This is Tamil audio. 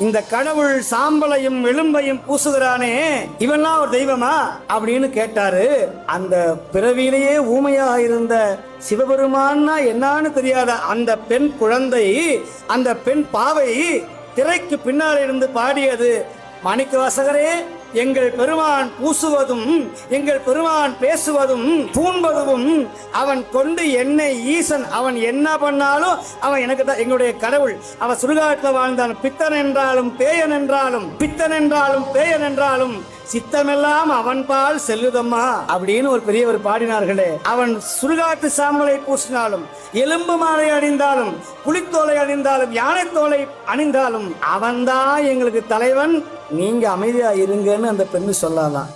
இந்த கடவுள் சாம்பலையும் எலும்பையும் பூசுகிறானே இவன்லாம் ஒரு தெய்வமா? அப்படின்னு கேட்டாரு. அந்த பிறவியிலேயே ஊமையா இருந்த சிவபெருமான்னா என்னான்னு தெரியாத அந்த பெண் குழந்தை அந்த பெண் பாவை திரைக்கு பின்னால் இருந்து பாடியது. மாணிக்க வாசகரே எங்கள் பெருமான் பூசுவதும் எங்கள் பெருமான் பேசுவதும் பூண்பதும் அவன் கொண்டு என்னை ஈசன் அவன் என்ன பண்ணாலும் அவன் எனக்கு தான் எங்களுடைய கடவுள். அவன் சுடுகாட்டில் வாழ்ந்தான். பித்தன் என்றாலும் பேயன் என்றாலும் பித்தன் என்றாலும் பேயன் என்றாலும் சித்தமெல்லாம் அவன் பால் செல்லுதம்மா அப்படின்னு ஒரு பெரியவர் பாடினார்களே. அவன் சுடுகாட்டு சாம்பலை பூசினாலும் எலும்பு மாலை அணிந்தாலும் புலித்தோலை அணிந்தாலும் யானைத்தோலை அணிந்தாலும் அவன்தான் எங்களுக்கு தலைவன் நீங்க அமைதியா இருங்கன்னு அந்த பெண்ணு சொல்லலாம்